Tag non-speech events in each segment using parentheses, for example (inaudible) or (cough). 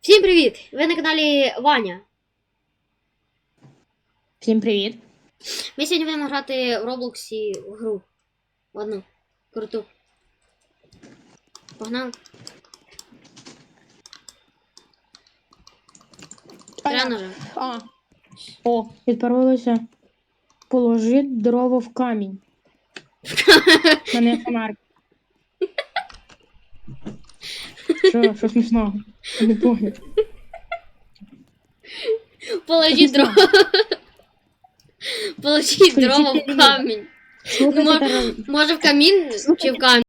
Всім привіт! Ви на каналі Ваня. Всім привіт. Ми сьогодні будемо грати в Роблоксі в гру. Одну. Круту. Погнали. Реально. А. О, відправилося. Положи дрова в камінь. (laughs) Мене фонарик. Що, що смішного? Не понял. Положіть дрова. Положіть Включіть дрова в телевізор. камінь. Слухайте, Мо- Тарас, Може в камін чи в камінь?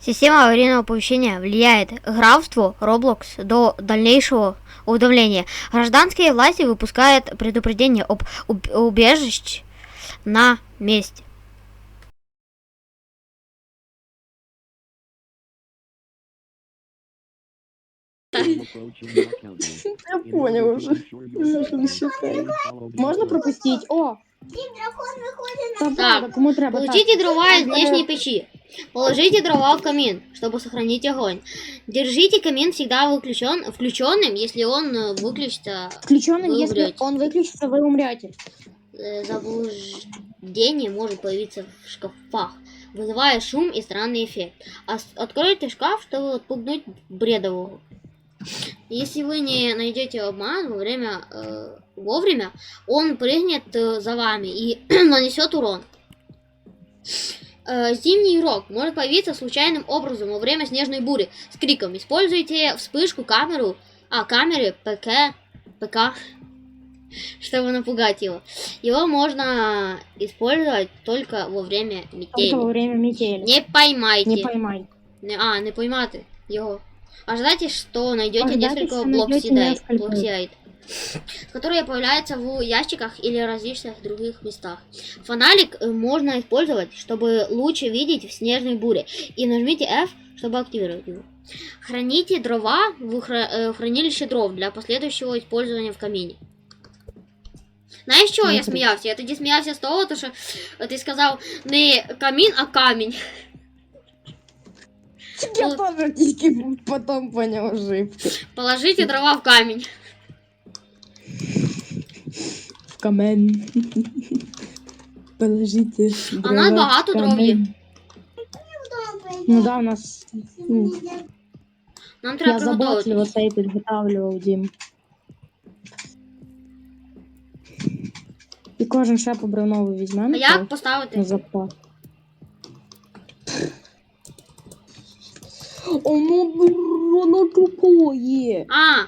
Система аварийного оповещения влияет графству Roblox до дальнейшего уведомления. Гражданские власти выпускают предупреждение об уб- убежищ на месте. Я (laughs) понял уже. Можна пропустити? О! Кому треба. Так. Получите дрова из внешней печи. Положите дрова в камин, чтобы сохранить огонь. Держите камин всегда выключен, включенным, если он э, выключится Включенным, Вы если он выключится, вы умрете. э, заблуждение может появиться в шкафах, вызывая шум и странный эффект. Откройте шкаф, чтобы отпугнуть бредового. Если вы не найдете обман во время, э, вовремя, он прыгнет э, за вами и (clears throat) нанесет урон. Э, Зимний игрок может появиться случайным образом во время снежной бури с криком. Используйте вспышку, камеру, а камеры ПК, ПК, (laughs) чтобы напугать его. Его можно использовать только во время Только во метели. время метели. Не поймайте. Не поймай. Не- а, не поймати его. Ожидайте, что найдете Ожидайте, несколько что найдете блоксидайт, несколько. блоксидайт, которые появляются в ящиках или различных других местах. Фонарик э, можно использовать, чтобы лучше видеть в снежной буре. И нажмите F, чтобы активировать его. Храните дрова в хра- э, хранилище дров для последующего использования в камине. Знаєш, чого я Смотри. сміявся? Я тоді сміявся з того, то, що ти сказав не камін, а камінь. Я тоже тільки потом понял ошибку. Положите дрова в камінь. В камен. Положите. А у нас багато дров є. Ну да, у нас. ну, Нам треба Я заботливо це і підготавлював, Дім. І кожен ще по бревнову візьмемо. А як поставити? На запас. Оно воно тупое. А.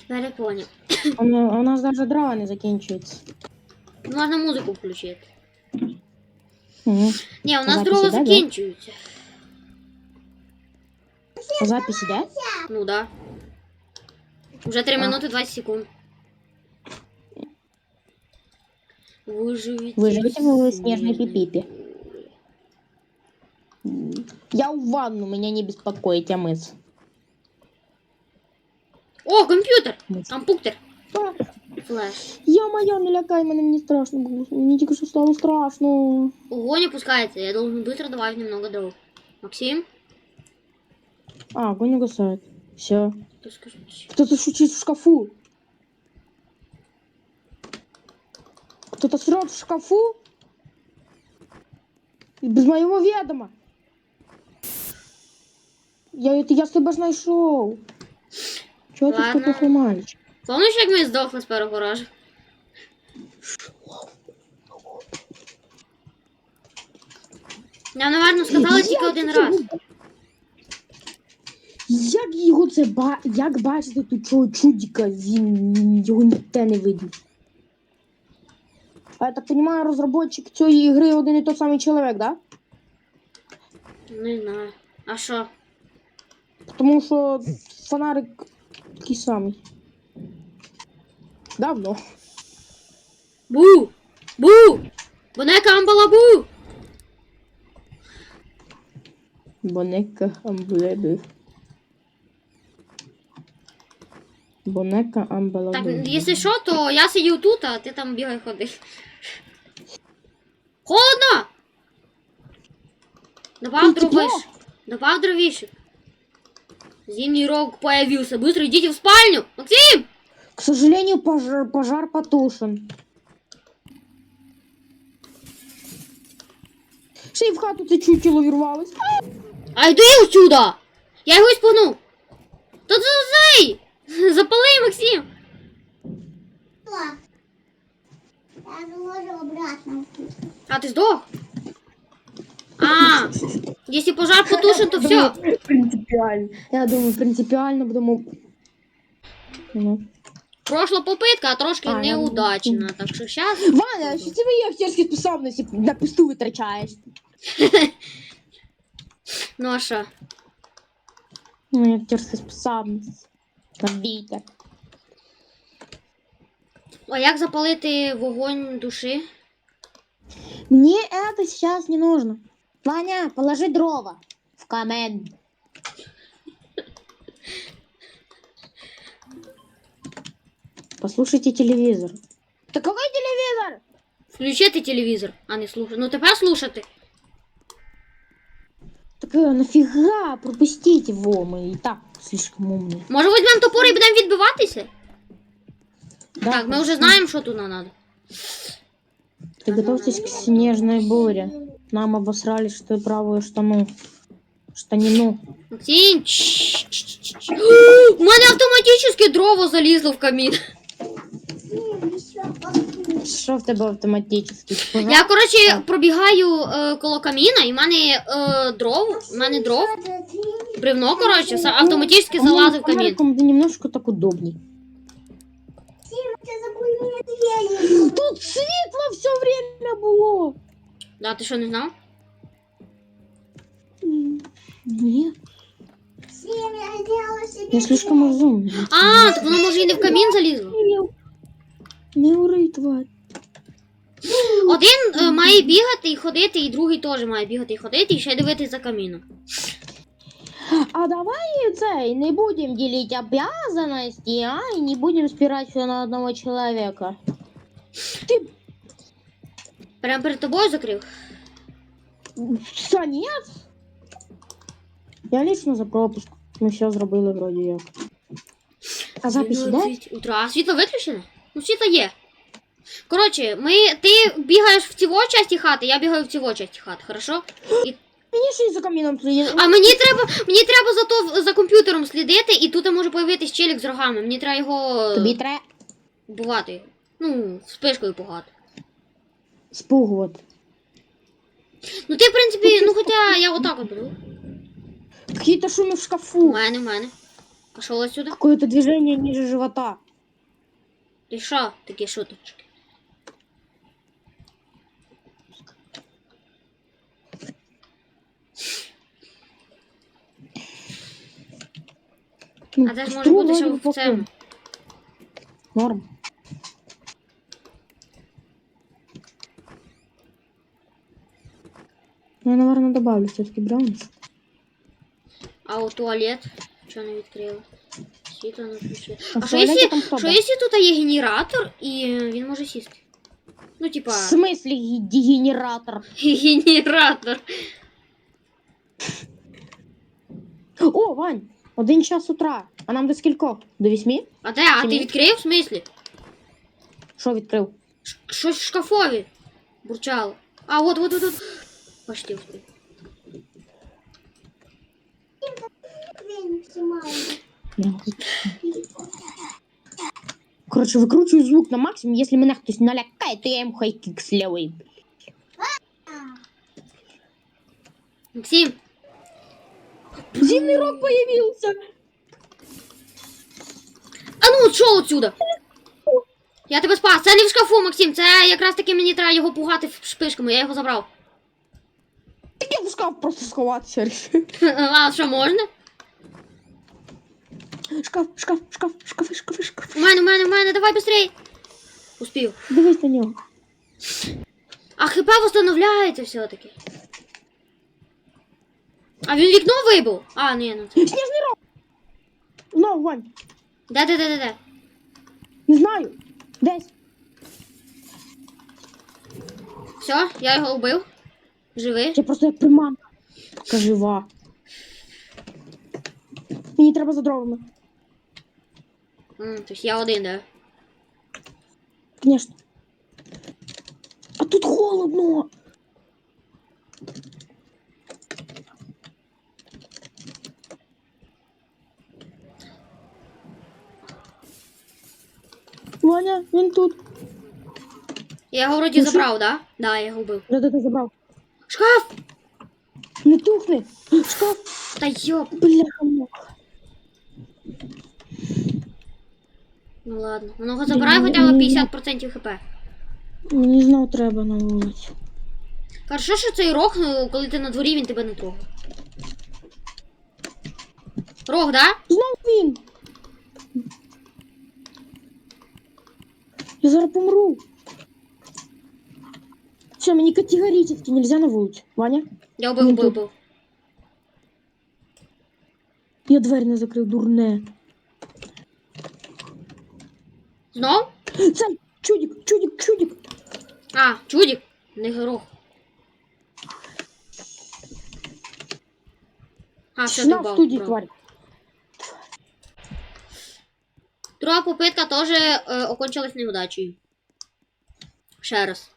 Тепер я поняв. Оно, а у нас навіть дрова не закінчується. Можна музику включити. Угу. Ні, у нас Записи дрова йде, да? закінчуються. Запись іде? Ну да. Уже 3 А. минути 20 секунд. Выживите. Выживите в в снежной пипипе. Я в ванну, меня не беспокоить, а мыс. О, комп'ютер! Мыс. Компьютер. Флеш. Я-моё, не лякай мене, мені страшно було. Мені тільки що стало страшно. Огонь опускается. Я должен быстро добавить немного дров. Максим? А, огонь угасает. Все. Ты скажи. Кто-то шутит в шкафу. Кто-то срет в шкафу. І без моего ведома. Я, это я себе знайшов. Чого ти Ладно. такий мальчик? Помниш, як ми здохли з першого разу? Я, напевно, сказала тільки один раз. Як його це ба... Як бачите тут цього чудика, він його ніде не видно. А я так розумію, розробник цієї гри один і той самий чоловік, да? Не знаю. А що? Тому що фонарик такий самий. Давно. Бу! Бу! Бонека амбалабу! Бонека амблеби. Бонека амбалаби. Так, якщо що, то я сидів тут, а ти там бігай ходи. Холодно! Добав тепло? Добав дровишек. Зимний рог появился. Быстро идите в спальню. Максим! К сожалению, пожар, пожар потушен. Ще й в хату це чучело вірвалось. А йди отсюда! Я його спугнув. Та цей! (laughs) Запали, Максим! Я заложу обратно. А ти здох? А, если пожар потушен, то все. Принципіально. Я думаю, принципіально будемо. Ну. Прошла попитка, а трошки А, я- неудачна. Так що зараз. Ваня, що ти мої актерські способності на пусту витрачаєш? (laughs) Ну а що? Мої актерські способності. Вітер. А як запалити вогонь душі? Мне это сейчас не нужно. Ваня, положи дрова в камен. Послушайте телевизор. Да какой телевизор? Включити телевізор, а не слухати. Ну тепер слушати. Так э, нафига пропустить его? Мы и так слишком умные. Може візьмемо топор і будемо відбиватися? Да, так, ми вже хорошо. знаємо, що тут нам треба. Приготовьтесь к снежной буре. Нам обосрали, что и правую штану. Штанину. Максим. У мене автоматично дрова залізло в камін. Що в тебе автоматически? Я, коротше, пробігаю е, коло каміна, і в мене е, дров, в мене дров, бревно, коротше, са- автоматично По-моему, залазив в камін. немножко так удобней. Тут світло все время було. Да, ти що не знав? Ні, Всем я я слишком розумний. А, так воно може і не в камін залізло. Не ури, тварь. Один е, має бігати і ходити, і другий теж має бігати і ходити, і ще дивитись за каміном. А давай цей, не будем делить обязанности, а, и не будем спирать все на одного человека. Прямо перед тобою закрив. Конец? Я лично за пропуск. Ми все зробили вроді як. А запись? 12 утра. А світло виключене? Ну, світло є. Коротше, ми, ти бігаєш в цього часті хати, я бігаю в цього часті хати, хорошо? І Мені ще й за каміном слідить. А мені треба, мені треба за, то, за комп'ютером слідити, і тут може появитись челік з рогами. Мені треба його Тобі треба бувати. Ну, спишкою пугати. спугувати. Ну ти, в принципі, ну хоча я отак от беру. Какие-то шумы в У шкафу. мене, у мене. Пішов отсюда. Какое-то движение ниже живота. Ти що, такі шуточки? Ну, А це ж може стру бути, що вроде в бы цьому. Норм. Ну, я, наверное, добавлю все-таки брауниш. А у туалет? Чого не відкрила? Світло не включили. А А в що туалеті якщо, там хто що був? якщо тут є генератор і він може сісти? Ну, типа, В смысле ге- дегенератор? (laughs) генератор. О, Вань, Один час утра. А нам до скількох? До вісьми? А де? А ти Ні. відкрив в смислі? Що відкрив? Ш- Щось в шкафові бурчало. А, от, от, от, от. Пошли, максимально. Коротше, викручую звук на максимум. Якщо мене хтось налякає, то я йому хай кік слявий. Максим, Зимний рок появився. а ну що отсюда? Я тебе спас. Це не в шкафу, Максим. Це якраз таки мені треба його пугати шпишками. Я його забрав. Так я в шкаф просто сховатися рішив. (laughs) А що можна? Шкаф, шкаф, шкаф, шкафи, шкафи, шкафи. У мене, у мене, у мене, давай быстрей. Успів. Дивись на нього. А хп восстановляється все-таки. А він вікно вибив. А, ні, ну це. Сніжний рок. Ну, Вань, Де, де, де, де, де? не знаю. Десь. Все, я його вбив. Живий. Це просто як приманка. Така жива. Мені треба за дровами. М, тобто я один, да? Конечно. А тут холодно. Він тут. Я його вроді Ну забрав, да? Да, я його вбив. Де ти забрав? Шкаф! Не тухни. Шкаф. Та йоп. Бляха. муха. Ну ладно. Ну його забирай хоча б 50% хп. Мені знову треба на вулиці. Хорошо, що цей рог, ну, коли ти на дворі, він тебе не трогає. Рог, да? Знов він. Я зараз помру. Все, мені категорически нельзя на вулицю. Ваня, Я вбив, Він вбив, я двері не закрив, дурне. Знов? Це чудик, чудик, чудик. А, чудик, не рог. А, все, Знов добав. студії тварь. Друга попитка теж е, окончилась неудачею. Ще раз.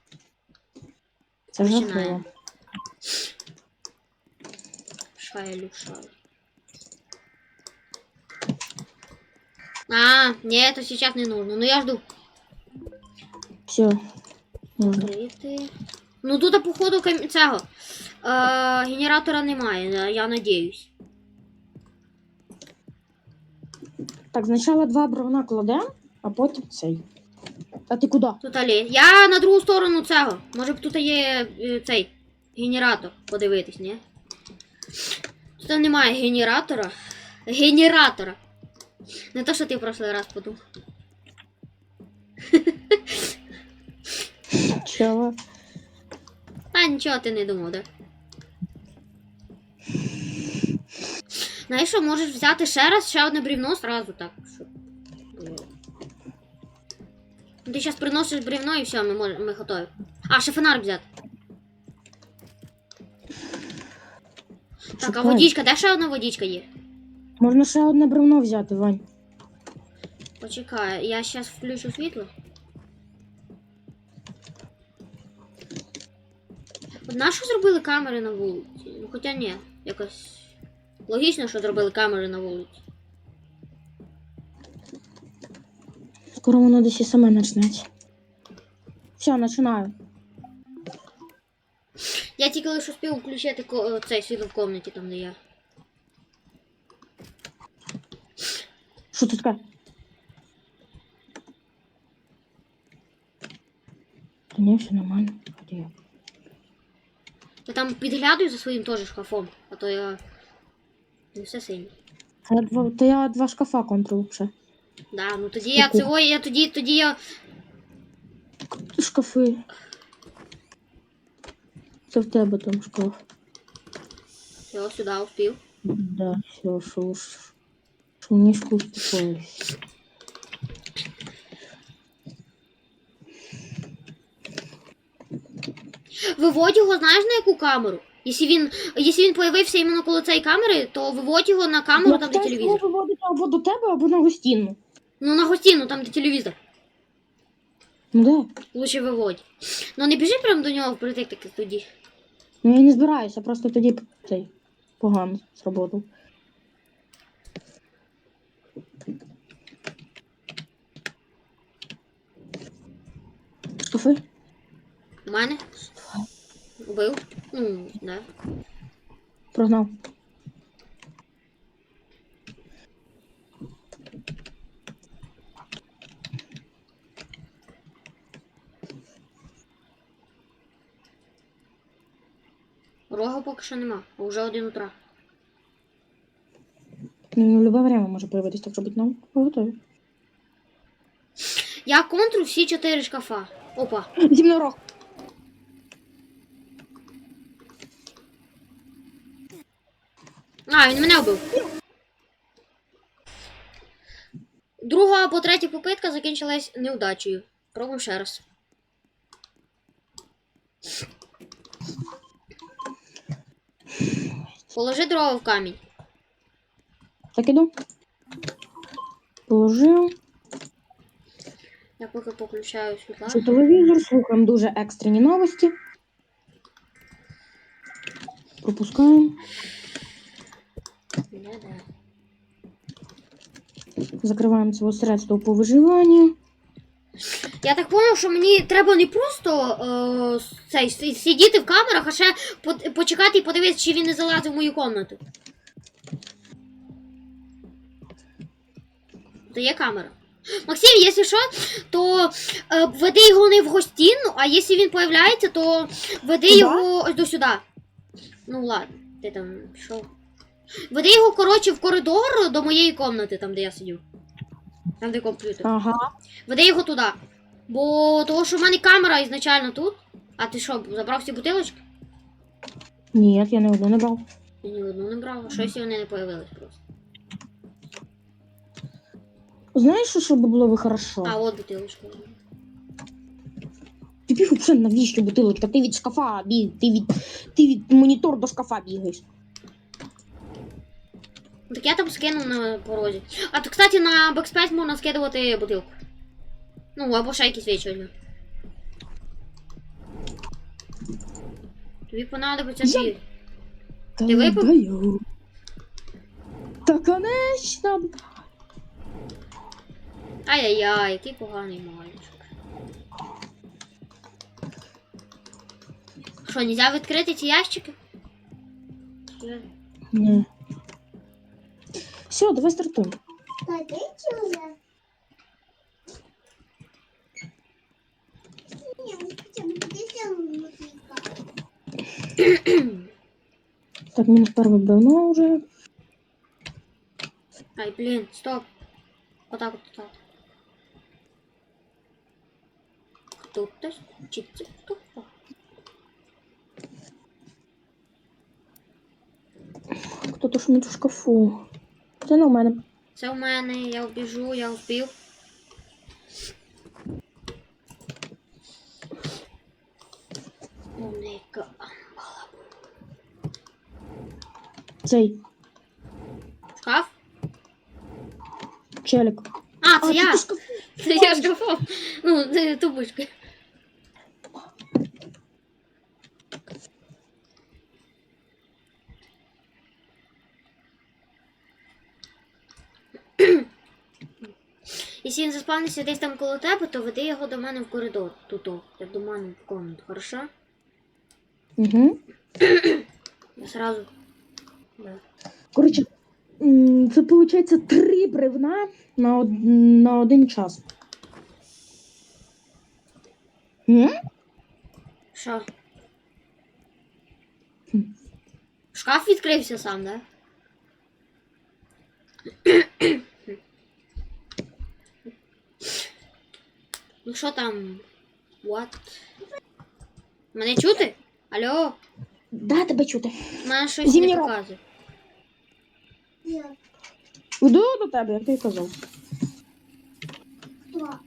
Це Починаємо. Шайлю, шайлю. А, ні, это сейчас не нужно. Ну я жду. Все. Ну тут, походу, кам- цього. Е, генератора немає, я надіюсь. Так, спочатку два бревна кладемо, а потім цей. А ти куди? Тут алі. Я на другу сторону цього. Може б тут є е, цей генератор. Подивитись, ні? Тут немає генератора. Генератора. Не то, що ти в прошлий раз подумав. Чого? А нічого ти не думав, так? Знаєш що, можеш взяти ще раз ще одне брівно сразу так. Щоб... Ти зараз приносиш брівно і все, ми, мож... ми готові. А, ще фонарик взяти. Так, а водичка, де ще одна водичка є? Можна ще одне бревно взяти, Вань. Почекай, я зараз включу світло. Нащо зробили камери на вулиці? Ну хоча ні, якось логічно, що зробили камери на вулиці. Скоро воно десь і саме почнеться. Все, починаю. Я тільки лише успів включити ко- цей світло в комнаті, там де я. Що тут таке? Та ні, все нормально. Ході. Я там підглядую за своїм теж шкафом, а то я не все сильно. А я два, то я два шкафа контролю ще. Да, ну тоді я Яку? цього, я тоді, тоді я. Шкафи. Це в тебе там шкаф. Все, сюди успів. Да, все, що уж. Шумнішку успокоїлись. Виводь його, знаєш на яку камеру? Якщо він, якщо він появився іменно коло цієї камери, то виводь його на камеру, Я там де питаюсь телевізор. його виводити або до тебе, або на гостінну. Ну на гостіну, там де телевізор. Ну да. Лучше виводь. Ну не біжи прямо до нього впритик таки тоді. Ну я не збираюся, просто тоді цей погано сработав. Шкафи? У мене. Убив. Ну, да. Прогнав. Рога поки що нема, а вже один утра. Ну, в любе время може появитись, так що будь нам готові. Я контру всі чотири шкафа. Опа. (gasps) Зі мною рог. А, він мене вбив. Друга або третя попитка закінчилась неудачею. Пробуємо ще раз. Положи дрова в камінь. Так іду. Положив. Я поки поключаю світла. Це телевізор, слухаємо дуже екстрені новості. Пропускаємо. Закриваємо це средство по виживанню. Я так поняв, що мені треба не просто е, цей, сидіти в камерах, а ще по- почекати і подивитися, чи він не залазив в мою комнату. То є камера. Максим, якщо що, то е, веди його не в гостінну, а якщо він появляється, то веди Куда? його ось до сюди. Ну ладно, ти там пішов. Веди його, коротше, в коридор до моєї комнати, там, де я сидю. Там, де комп'ютер. Ага. Веди його туди. Бо того, що в мене камера ізначально тут. А ти що, забрав всі бутилочки? Ні, я не одну не брав. Я ні одну не брав, а щось вони не появились просто. Знаєш, що, що би було би хорошо? А, от бутилочка. Тобі взагалі навіщо бутилочка? Ти від шкафа біг, ти від, ти від монітор до шкафа бігаєш. Так я там скинув на порозі. А то, кстати, на бекспейс можна скидувати бутилку. Ну, або ще якісь візьми. Тобі понадобиться. Та Ти випив? Та конечно. Ай-яй-яй, який поганий мальчик. Що, нельзя відкрити ці ящики? Ні. Бы подождем музыка. Так, мінус перше давно вже. Ай, блін, стоп. Отак от так. Тут хтось? Чи це хто? Хто то шумить у шкафу? Це не у мене. Це в мене, я вбіжу, я вбив. Умненько. Цей Шкаф? челік. А, це я! Це я шкафом. Ну, це Якщо він заспавниться десь там коло тебе, то веди його до мене в коридор. Тут, як до мене в комнату, хорошо? Угу. Я сразу. Да. Коротше, це виходить три бревна на, од... на один час. М? Що? Шкаф відкрився сам, да? ну що там? What? Мене чути? Алло? Да, тебе чути. Мене щось Зімній не рок. показує. Нет, Йду до тебе, як ти й казав. кто?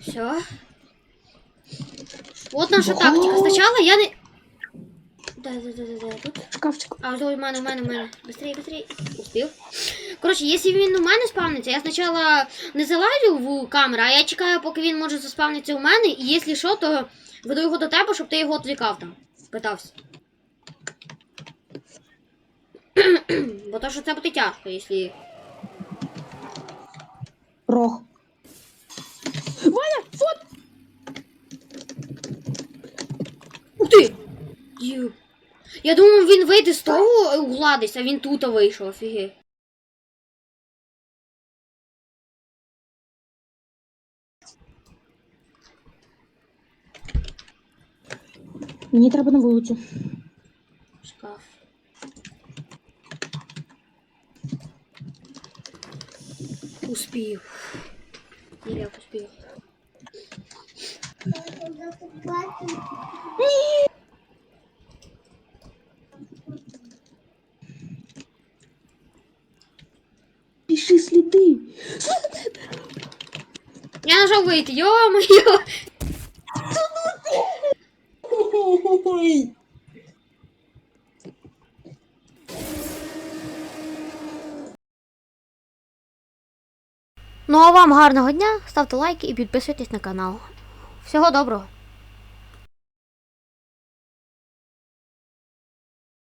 Все. Вот наша Во. тактика. Спочатку я не. Да, да, да, да, да. Тут. Шкафчик. А, ой, мене, в мене, в мене. Быстрее, быстрее. Успів. Коротше, якщо він у мене спавниться, я спочатку не залазю в камеру, а я чекаю, поки він може заспавнитися у мене, і якщо що, то веду його до тебе, щоб ти його відвлікав там. Питався. Бо то, що це буде тяжко, якщо. Рог. Ваня, фот! Ух ти! Ю. Я думав, він вийде з того угла десь, а він тут вийшов, офігеть. Мені треба на вулицю. Шкаф. Успів. Ілля успів. Когда Я нажал выйти, ё-моё! Ну а вам гарного дня, ставте лайки і підписуйтесь на канал. Всього доброго!